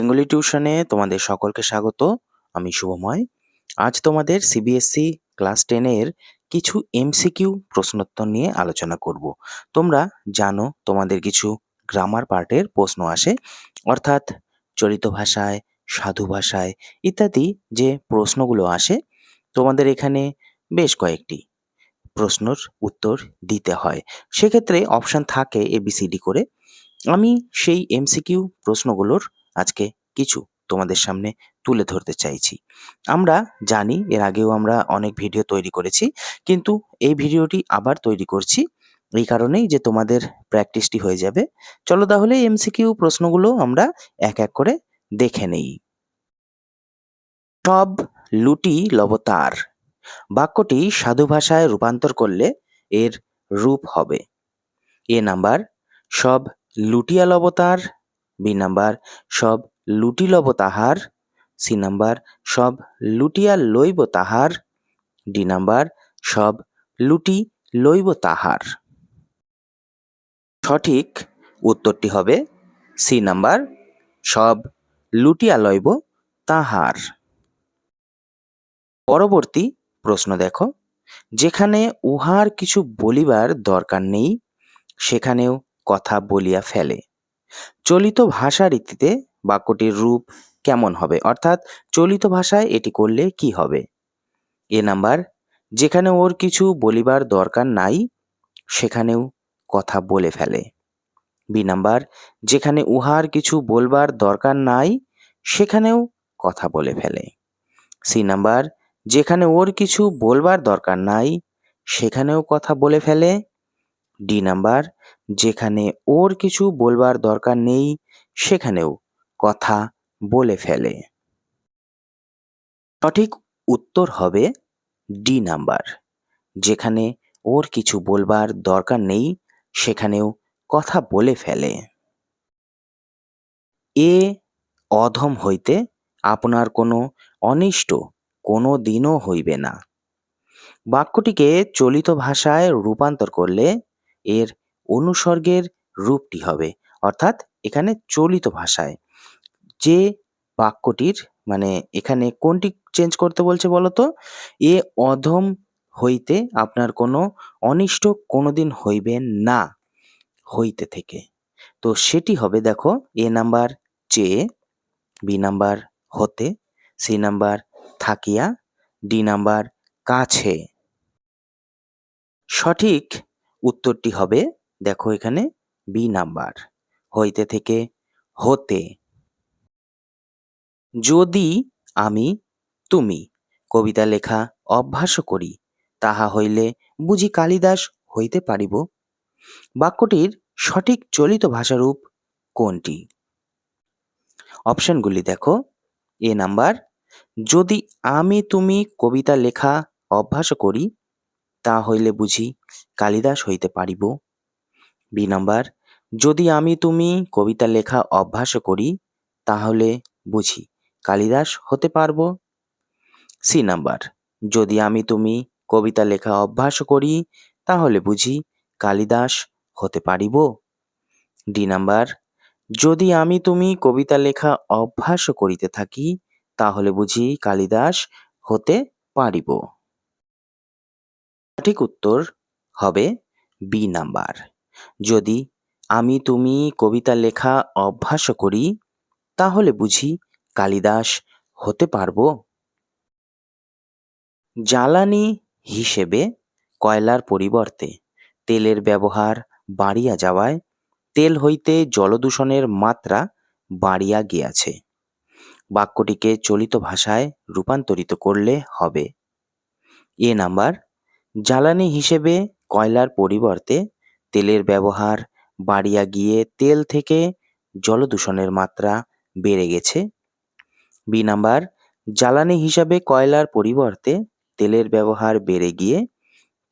Bengali টিউশনে তোমাদের সকলকে স্বাগত, আমি শুভময়। আজ তোমাদের সিবিএসসি ক্লাস টেনের কিছু এমসিকিউ প্রশ্নোত্তর নিয়ে আলোচনা করব। তোমরা জানো তোমাদের কিছু গ্রামার পার্টের প্রশ্ন আসে, অর্থাৎ চলিত ভাষায়, সাধু ভাষায় ইত্যাদি যে প্রশ্নগুলো আসে, তোমাদের এখানে বেশ কয়েকটি প্রশ্নর উত্তর দিতে হয়। সেক্ষেত্রে অপশান থাকে এবিসিডি করে। আমি সেই এমসিকিউ প্রশ্নগুলোর আজকে কিছু তোমাদের সামনে তুলে ধরতে চাইছি। আমরা জানি এর আগেও আমরা অনেক ভিডিও তৈরি করেছি, কিন্তু এই ভিডিওটি আবার তৈরি করছি এই কারণেই যে তোমাদের প্র্যাকটিসটি হয়ে যাবে। চলো তাহলে এমসিকিউ প্রশ্নগুলো আমরা এক এক করে দেখে নেই। সব লুটি লবতার। বাক্যটি সাধু ভাষায় রূপান্তর করলে এর রূপ হবে। এ নাম্বার, সব লুটিয়া লবতার বি নাম্বার, সব লুটিলব তাহার। সি নাম্বার, সব লুটিয়া লইব তাহার। ডি নাম্বার, সব লুটি লইব তাহার। সঠিক উত্তরটি হবে সি নাম্বার, সব লুটিয়া লইব তাহার। পরবর্তী প্রশ্ন দেখো। যেখানে উহার কিছু বলিবার দরকার নেই, সেখানেও কথা বলিয়া ফেলে। চলিত ভাষা রীতিতে বাক্যটির রূপ কেমন হবে? অর্থাৎ চলিত ভাষায় এটি করলে কি হবে? এ নাম্বার, যেখানে ওর কিছু বলিবার দরকার নাই, সেখানেও কথা বলে ফেলে। বি নাম্বার, যেখানে উহার কিছু বলবার দরকার নাই, সেখানেও কথা বলে ফেলে। সি নাম্বার, যেখানে ওর কিছু বলবার দরকার নাই, সেখানেও কথা বলে ফেলে ডি নাম্বার যেখানে ওর কিছু বলবার দরকার নেই, সেখানেও কথা বলে ফেলে। সঠিক উত্তর হবে ডি নাম্বার যেখানে ওর কিছু বলবার দরকার নেই, সেখানেও কথা বলে ফেলে। এ অধম হইতে আপনার কোনো অনিষ্ট কোনো দিনও হইবে না। বাক্যটিকে চলিত ভাষায় রূপান্তর করলে এর অনুসর্গের রূপটি হবে। অর্থাৎ এখানে চলিত ভাষায় যে বাক্যটির মানে এখানে কোনটি চেঞ্জ করতে বলছে বলতো? এ অধম হইতে আপনার কোনো অনিষ্ট কোনোদিন হইবে না হইতে থেকে। তো সেটি হবে দেখো, এ নাম্বার চেয়ে বি নাম্বার হতে, সি নাম্বার থাকিয়া, ডি নাম্বার কাছে। সঠিক উত্তরটি হবে, দেখো এখানে বি নাম্বার হইতে থেকে হতে। যদি আমি, তুমি, কবিতা লেখা অভ্যাস করি, তাহা হইলে বুঝি কালিদাস হইতে পারিব। বাক্যটির সঠিক চলিত ভাষারূপ কোনটি? অপশনগুলি দেখো এ নাম্বার যদি আমি, তুমি কবিতা লেখা অভ্যাস করি তা হইলে বুঝি কালিদাস হইতে পারিব। বি নাম্বার যদি আমি তুমি কবিতা লেখা অভ্যাস করি, তাহলে বুঝি কালিদাস হতে পারব। সি নাম্বার যদি আমি তুমি কবিতা লেখা অভ্যাস করি, তাহলে বুঝি কালিদাস হতে পারিব। ডি নাম্বার যদি আমি তুমি কবিতা লেখা অভ্যাস করিতে থাকি, তাহলে বুঝি কালিদাস হতে পারিব। সঠিক উত্তর হবে বি নাম্বার। যদি আমি তুমি কবিতা লেখা অভ্যাস করি, তাহলে বুঝি কালিদাস হতে পারব? জ্বালানি হিসেবে কয়লার পরিবর্তে তেলের ব্যবহার বাড়িয়া যাওয়ায় তেল হইতে জলদূষণের মাত্রা বাড়িয়া গিয়াছে। বাক্যটিকে চলিত ভাষায় রূপান্তরিত করলে হবে। এ নাম্বার জ্বালানি হিসেবে কয়লার পরিবর্তে তেলের ব্যবহার বাড়িয়া গিয়ে তেল থেকে জলদূষণের মাত্রা বেড়ে গেছে। বি নাম্বার, জ্বালানি হিসাবে কয়লার পরিবর্তে তেলের ব্যবহার বেড়ে গিয়ে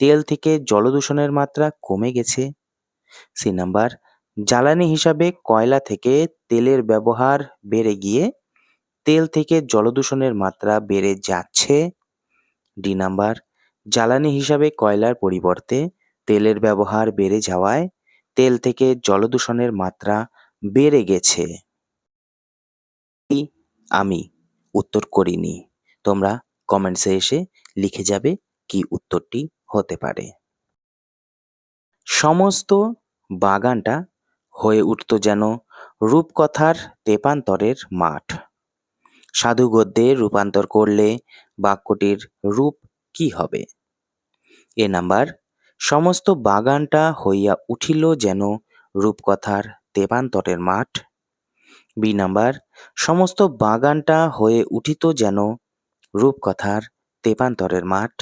তেল থেকে জলদূষণের মাত্রা কমে গেছে। সি নাম্বার, জ্বালানি হিসাবে কয়লা থেকে তেলের ব্যবহার বেড়ে গিয়ে তেল থেকে জলদূষণের মাত্রা বেড়ে যাচ্ছে। ডি নাম্বার জ্বালানি হিসাবে কয়লার পরিবর্তে তেলের ব্যবহার বেড়ে যাওয়ায় তেল থেকে জলদূষণের মাত্রা বেড়ে গেছে। আমি উত্তর করিনি। তোমরা কমেন্টসে এসে লিখে যাবে কি উত্তরটি হতে পারে। সমস্ত বাগানটা হয়ে উঠত যেন রূপকথার তেপান্তরের মাঠ। সাধু গদ্যে রূপান্তর করলে বাক্যটির রূপ কি হবে? এ নাম্বার, সমস্ত বাগানটা হইয়া উঠিল যেন রূপকথার তেপান্তরের মাঠ। বি নাম্বার, সমস্ত বাগানটা হয়ে উঠিত যেন রূপকথার তেপান্তরের মাঠ।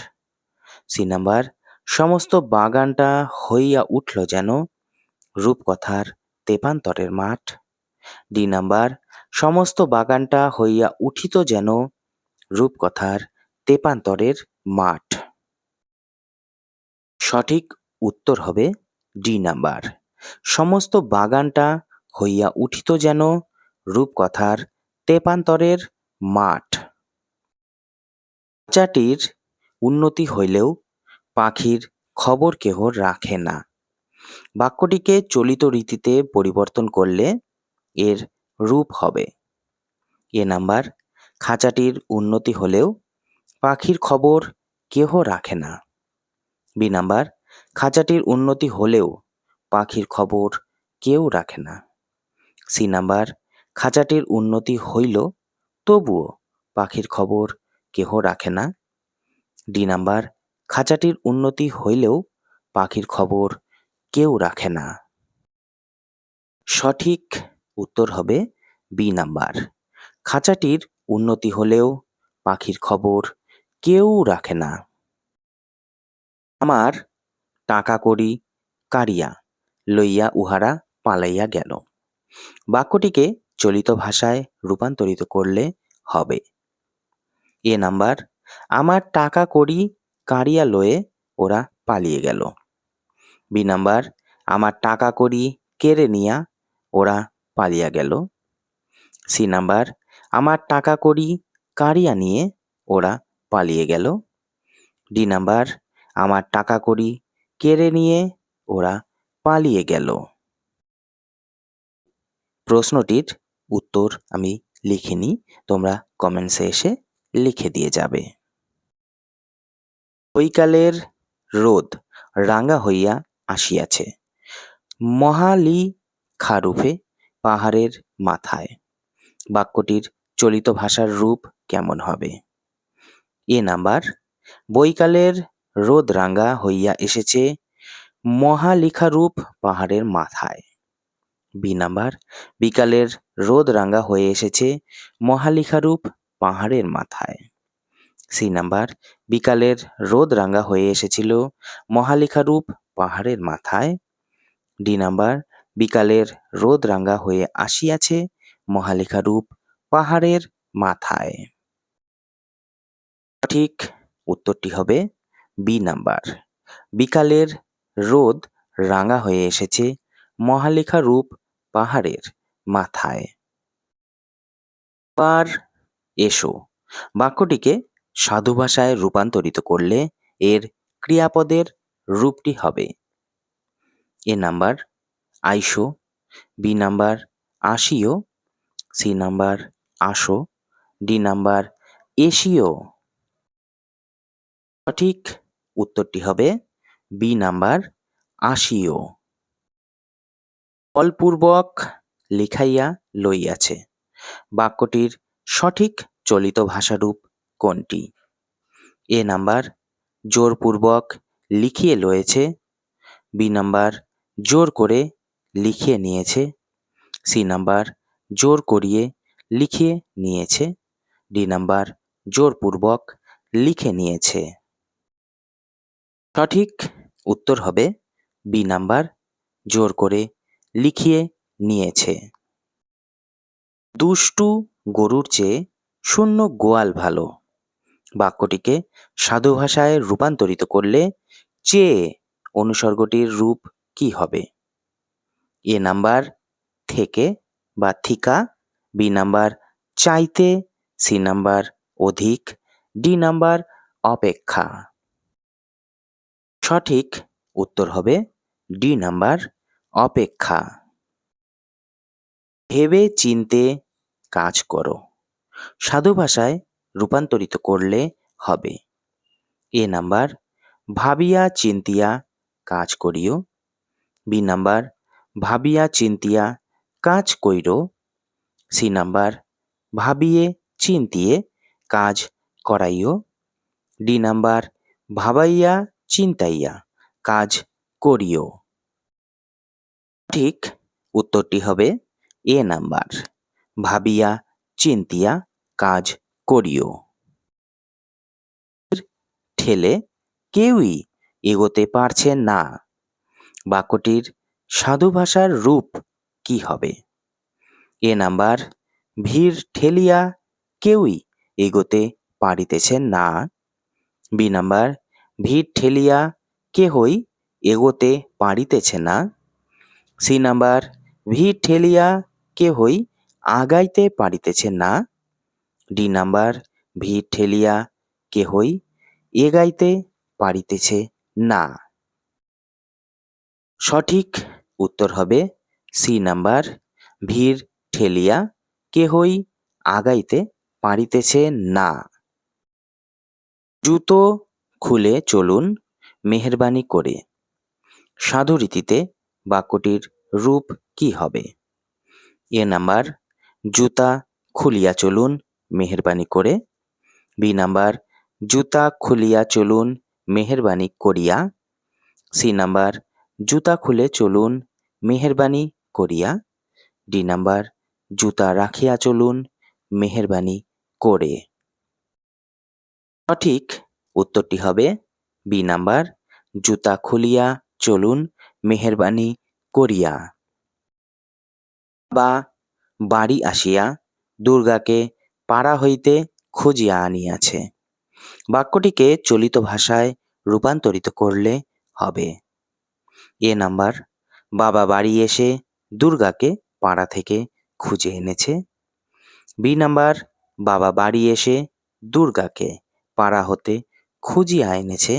সি নাম্বার, সমস্ত বাগানটা হইয়া উঠল যেন রূপকথার তেপান্তরের মাঠ। ডি নাম্বার, সমস্ত বাগানটা হইয়া উঠিত যেন রূপকথার তেপান্তরের মাঠ। সঠিক উত্তর হবে ডি নাম্বার। সমস্ত বাগানটা হইয়া উঠিত যেন রূপকথার তেপান্তরের মাঠ। বাচ্চাটির উন্নতি হইলেও পাখির খবর কেহ রাখে না। বাক্যটিকে চলিত রীতিতে পরিবর্তন করলে এর রূপ হবে। এ নাম্বার, খাঁচাটির উন্নতি হলেও পাখির খবর কেহ রাখে না। বি নাম্বার, খাঁচাটির উন্নতি হলেও পাখির খবর কেউ রাখে না। সি নাম্বার, খাঁচাটির উন্নতি হইল তবুও পাখির খবর কেহ রাখে না। ডি নাম্বার, খাঁচাটির উন্নতি হইলেও পাখির খবর কেউ রাখে না। সঠিক উত্তর হবে বি নাম্বার, খাঁচাটির উন্নতি হলেও পাখির খবর কেউ রাখে না। আমার টাকা কড়ি কারিয়া লইয়া উহারা পালাইয়া গেল। বাক্যটিকে চলিত ভাষায় রূপান্তরিত করলে হবে। এ নাম্বার, আমার টাকা কড়ি কারিয়া লয়ে ওরা পালিয়ে গেল। বি নাম্বার, আমার টাকা কড়ি কেড়ে নিয়া ওরা পালিয়া গেল। সি নাম্বার, আমার টাকা কড়ি কারিয়া নিয়ে ওরা পালিয়ে গেল। ডি নাম্বার আমার টাকা কড়ি কেড়ে নিয়ে ওরা পালিয়ে গেল। প্রশ্নটির উত্তর আমি লিখিনি, তোমরা কমেন্টসে এসে লিখে দিয়ে যাবে। বৈকালের রোদ রাঙা হইয়া আসিয়াছে। মহালি খারুফে পাহাড়ের মাথায়। বাক্যটির চলিত ভাষার রূপ কেমন হবে? A number. বৈকালের রোদ রাঙ্গা হইয়া এসেছে মহালিখারূপ পাহাড়ের মাথায়। বি নাম্বার, বিকালের রোদ রাঙ্গা হয়ে এসেছে মহালিখারূপ পাহাড়ের মাথায়। সি নাম্বার, বিকালের রোদ রাঙ্গা হয়ে এসেছিল মহালিখারূপ পাহাড়ের মাথায়। ডি নাম্বার, বিকালের রোদ রাঙ্গা হয়ে আসিয়াছে মহালিখারূপ পাহাড়ের মাথায়। সঠিক উত্তরটি হবে বি নাম্বার। বিকালের রোদ রাঙা হয়ে এসেছে মহালেখা রূপ পাহাড়ের মাথায়। পার এসো। বাক্যটিকে সাধু ভাষায় রূপান্তরিত করলে এর ক্রিয়াপদের রূপটি হবে। এ নাম্বার আইসো, বি নাম্বার আসিও, সি নাম্বার আসো, ডি নাম্বার এশিও সঠিক উত্তরটি হবে বি নাম্বার আসিও। বলপূর্বক লিখাইয়া লইয়াছে। বাক্যটির সঠিক চলিত ভাষারূপ কোনটি? এ নাম্বার জোরপূর্বক লিখিয়ে লয়েছে। বি নাম্বার জোর করে লিখিয়ে নিয়েছে। সি নাম্বার জোর করিয়ে লিখিয়ে নিয়েছে। ডি নাম্বার জোরপূর্বক লিখে নিয়েছে। সঠিক উত্তর হবে বি নাম্বার। জোর করে লিখিয়ে নিয়েছে। দুষ্টু গরুর চেয়ে শূন্য গোয়াল ভালো। বাক্যটিকে সাধু ভাষায় রূপান্তরিত করলে চেয়ে অনুসর্গটির রূপ কি হবে? এ নাম্বার থেকে বা থিকা বি নাম্বার চাইতে সি নাম্বার অধিক ডি নাম্বার অপেক্ষা। সঠিক উত্তর হবে ডি নাম্বার অপেক্ষা। ভেবে চিনতে কাজ করো। সাধু ভাষায় রূপান্তরিত করলে হবে। এ নাম্বার ভাবিয়া চিন্তিয়া কাজ করিও। বি নাম্বার ভাবিয়া চিন্তিয়া কাজ কইরো। সি নাম্বার ভাবিয়ে চিন্তিয়ে কাজ করাইও। ডি নাম্বার ভাবাইয়া চিন্তাইয়া, কাজ করিও। ঠিক উত্তরটি হবে এ নাম্বার। ভাবিয়া, চিন্তিয়া, কাজ করিও। ঠেলে কেউই এগোতে পারছে না। বাক্যটির সাধু ভাষার রূপ কি হবে? এ নাম্বার, ভিড় ঠেলিয়া কেউই এগোতে পারিতেছে না। বি নাম্বার ভিড় ঠেলিয়া কেহই এগোতে পারিতেছে না। সি নাম্বার, ভিড় ঠেলিয়া কেহই আগাইতে পারিতেছে না। ডি নাম্বার, ভিড় ঠেলিয়া কেহই এগাইতে পারিতেছে না। সঠিক উত্তর হবে সি নাম্বার, ভিড় ঠেলিয়া কেহই আগাইতে পারিতেছে না। জুতো খুলে চলুন মেহরবানি করে। সাধু রীতিতে বাক্যটির রূপ কি হবে? এ নাম্বার, জুতা খুলিয়া চলুন মেহরবানি করে। বি নাম্বার, জুতা খুলিয়া চলুন মেহরবানি করিয়া। সি নাম্বার, জুতা খুলে চলুন মেহরবানি করিয়া। ডি নাম্বার, জুতা রাখিয়া চলুন মেহরবানি করে। সঠিক উত্তরটি হবে বি নাম্বার, জুতা খুলিয়া চলুন, মেহরবানি করিয়া। বা, বাড়ি আসিয়া দুর্গাকে পাড়া হইতে খুঁজিয়া আনিয়াছে। বাক্যটিকে চলিত ভাষায় রূপান্তরিত করলে হবে। এ নাম্বার, বাবা বাড়ি এসে দুর্গাকে পাড়া থেকে খুঁজে এনেছে। বি নাম্বার, বাবা বাড়ি এসে দুর্গাকে পাড়া হতে খুঁজিয়া এনেছে।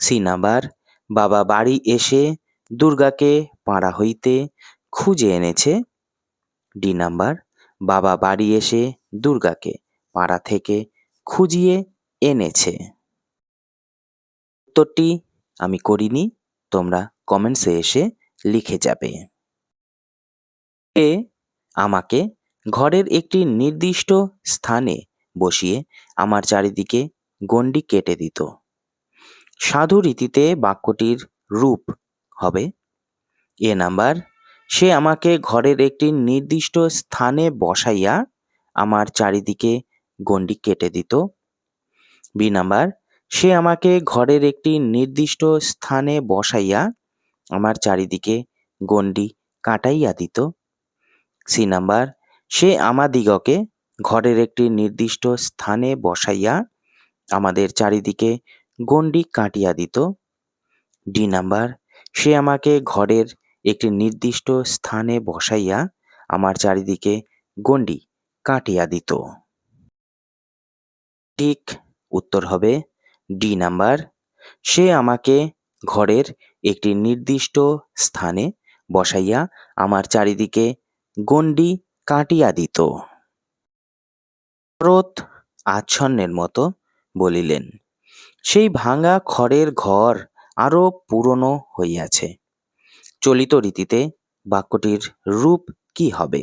সি নাম্বার বাবা বাড়ি এসে দুর্গাকে পাড়া হইতে খুঁজে এনেছে। ডি নাম্বার বাবা বাড়ি এসে দুর্গাকে পাড়া থেকে খুঁজিয়ে এনেছে। উত্তরটি আমি করিনি, তোমরা কমেন্টসে এসে লিখে যাবে। এ আমাকে ঘরের একটি নির্দিষ্ট স্থানে বসিয়ে আমার চারিদিকে গণ্ডি কেটে দিত। সাধু রীতিতে বাক্যটির রূপ হবে, এ নাম্বার, সে আমাকে ঘরের একটি নির্দিষ্ট স্থানে বসাইয়া আমার চারিদিকে গণ্ডি কেটে দিত। বি নাম্বার, সে আমাকে ঘরের একটি নির্দিষ্ট স্থানে বসাইয়া আমার চারিদিকে গণ্ডি কাটাইয়া দিত। সি নাম্বার, সে আমাদিগকে ঘরের একটি নির্দিষ্ট স্থানে বসাইয়া আমাদের চারিদিকে গণ্ডি কাটিয়া দিত। ডি নাম্বার সে আমাকে ঘরের একটি নির্দিষ্ট স্থানে বসাইয়া আমার চারিদিকে গণ্ডি কাটিয়া দিত। ঠিক উত্তর হবে ডি নাম্বার সে আমাকে ঘরের একটি নির্দিষ্ট স্থানে বসাইয়া আমার চারিদিকে গণ্ডি কাটিয়া দিত। রোদ আচ্ছন্নের মতো বলিলেন, সেই ভাঙা খড়ের ঘর আরও পুরনো হইয়াছে। চলিত রীতিতে বাক্যটির রূপ কি হবে?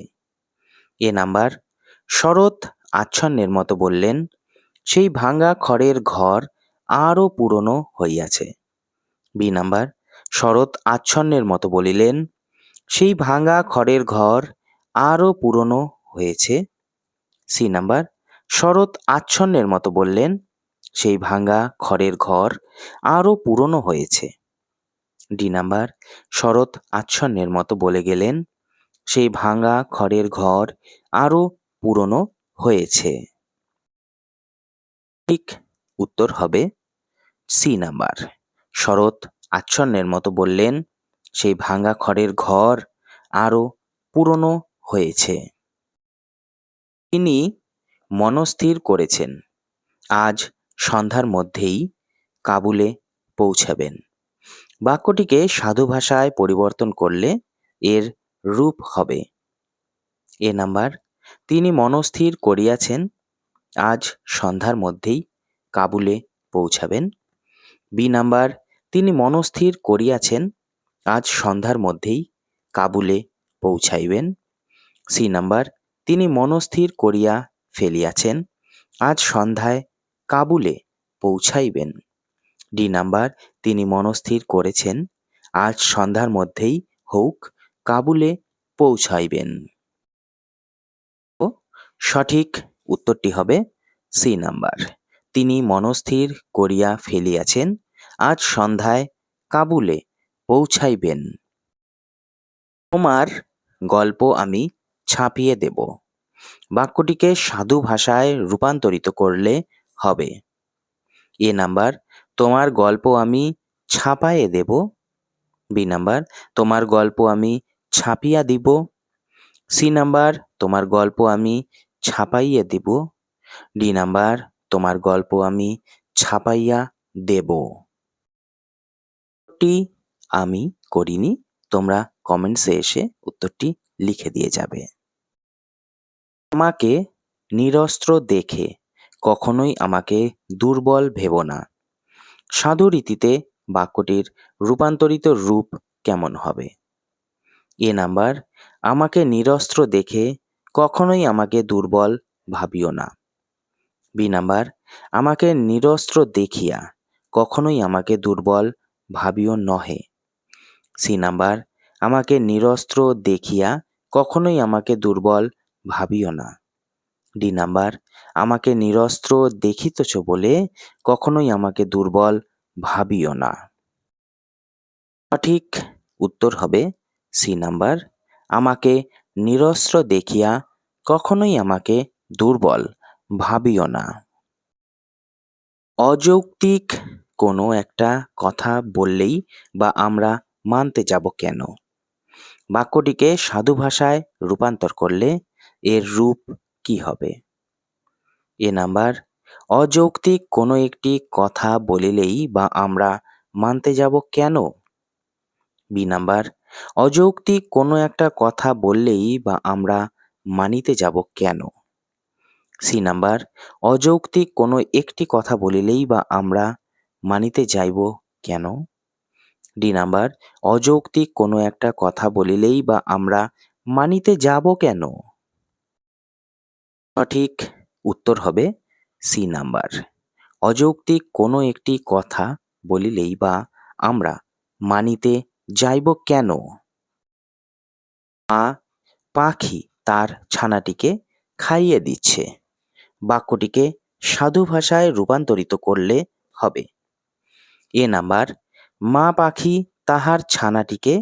এ নাম্বার শরৎ আচ্ছন্নের মতো বললেন, সেই ভাঙা খড়ের ঘর আরও পুরনো হইয়াছে। বি নাম্বার শরৎ আচ্ছন্নের মতো বলিলেন, সেই ভাঙা খড়ের ঘর আরও পুরনো হয়েছে। সি নাম্বার শরৎ আচ্ছন্নের মতো বললেন সেই ভাঙা খড়ের ঘর আরও পুরনো হয়েছে। ডি নাম্বার, শরৎ আচ্ছন্নের মতো বলে গেলেন, সেই ভাঙা খড়ের ঘর আরও পুরনো হয়েছে। ঠিক উত্তর হবে সি নাম্বার, শরৎ আচ্ছন্নের মতো বললেন, সেই ভাঙা খড়ের ঘর আরও পুরনো হয়েছে। তিনি মনস্থির করেছেন। আজ সন্ধ্যার মধ্যেই কাবুলে পৌঁছাবেন। বাক্যটিকে সাধু ভাষায় পরিবর্তন করলে এর রূপ হবে। এ নাম্বার, তিনি মনস্থির করিয়াছেন, আজ সন্ধ্যার মধ্যেই কাবুলে পৌঁছাবেন। বি নাম্বার, তিনি মনস্থির করিয়াছেন, আজ সন্ধ্যার মধ্যেই কাবুলে পৌঁছাইবেন। সি নাম্বার, তিনি মনস্থির করিয়া ফেলিয়াছেন, আজ সন্ধ্যায় কাবুলে পৌঁছাইবেন। ডি নাম্বার তিনি মনস্থির করেছেন। আজ সন্ধ্যার মধ্যেই হোক, কাবুলে পৌঁছাইবেন। সঠিক উত্তরটি হবে সি নাম্বার। তিনি মনস্থির করিয়া ফেলিয়াছেন, আজ সন্ধ্যায় কাবুলে পৌঁছাইবেন। তোমার গল্প আমি ছাপিয়ে দেব। বাক্যটিকে সাধু ভাষায় রূপান্তরিত করলে হবে। এ নাম্বার, তোমার গল্প আমি ছাপায়ে দেব। বি নাম্বার, তোমার গল্প আমি ছাপিয়া দিব। সি নাম্বার, তোমার গল্প আমি ছাপাইয়ে দিব। ডি নাম্বার, তোমার গল্প আমি ছাপাইয়া দেব। উত্তরটি আমি করিনি, তোমরা কমেন্টসে এসে উত্তরটি লিখে দিয়ে যাবে। আমাকে নিরস্ত্র দেখে কখনোই আমাকে দুর্বল ভেবো না। সাধু রীতিতে বাক্যটির রূপান্তরিত রূপ কেমন হবে? এ নাম্বার, আমাকে নিরস্ত্র দেখে কখনোই আমাকে দুর্বল ভাবিও না। বি নাম্বার, আমাকে নিরস্ত্র দেখিয়া কখনোই আমাকে দুর্বল ভাবিও নহে। সি নাম্বার, আমাকে নিরস্ত্র দেখিয়া কখনোই আমাকে দুর্বল ভাবিও না। ডি নাম্বার, আমাকে নিরস্ত্র দেখিতেছ বলে কখনোই আমাকে দুর্বল ভাবিও না। সঠিক উত্তর হবে সি নাম্বার, আমাকে নিরস্ত্র দেখিয়া কখনোই আমাকে দুর্বল ভাবিও না। অযৌক্তিক কোনো একটা কথা বললেই বা আমরা মানতে যাব কেন? বাক্যটিকে সাধু ভাষায় রূপান্তর করলে এর রূপ কি হবে? এ নাম্বার, অযৌক্তিক কোনো একটি কথা বলিলেই বা আমরা মানতে যাব কেন? বি নাম্বার, অযৌক্তিক কোনো একটা কথা বললেই বা আমরা মানিতে যাব কেন? সি নাম্বার, অযৌক্তিক কোনো একটি কথা বলিলেই বা আমরা মানিতে যাইব কেন? ডি নাম্বার, অযৌক্তিক কোনো একটা কথা বলিলেই বা আমরা মানিতে যাব কেন? সঠিক উত্তর হবে সি নাম্বার অযৌক্তিক কোনো একটি কথা বলিলেই বা আমরা মানিতে যাইব কেন? মা পাখি তার ছানাটিকে খাইয়ে দিচ্ছে। বাক্যটিকে সাধু ভাষায় রূপান্তরিত করলে হবে। এ নাম্বার, মা পাখি তাহার ছানাটিকে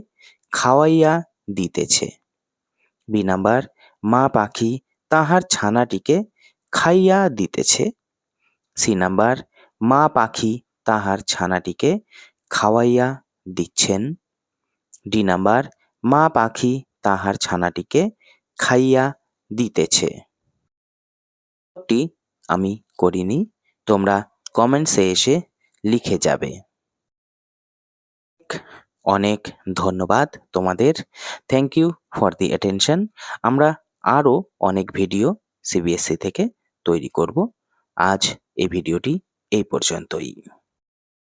খাওয়াইয়া দিতেছে। বি নাম্বার, মা পাখি তাহার ছানাটিকে খাইয়া দিতেছে। সি নাম্বার, মা পাখি তাহার ছানাটিকে খাওয়াইয়া দিচ্ছেন। ডি নাম্বার, মা পাখি তাহার ছানাটিকে খাইয়া দিতেছে। আমি করিনি, তোমরা কমেন্টসে এসে লিখে যাবে। অনেক ধন্যবাদ তোমাদের। Thank you for the attention আমরা আরও অনেক ভিডিও সিবিএসসি থেকে তৈরি করব। আজ এই ভিডিওটি এই পর্যন্তই।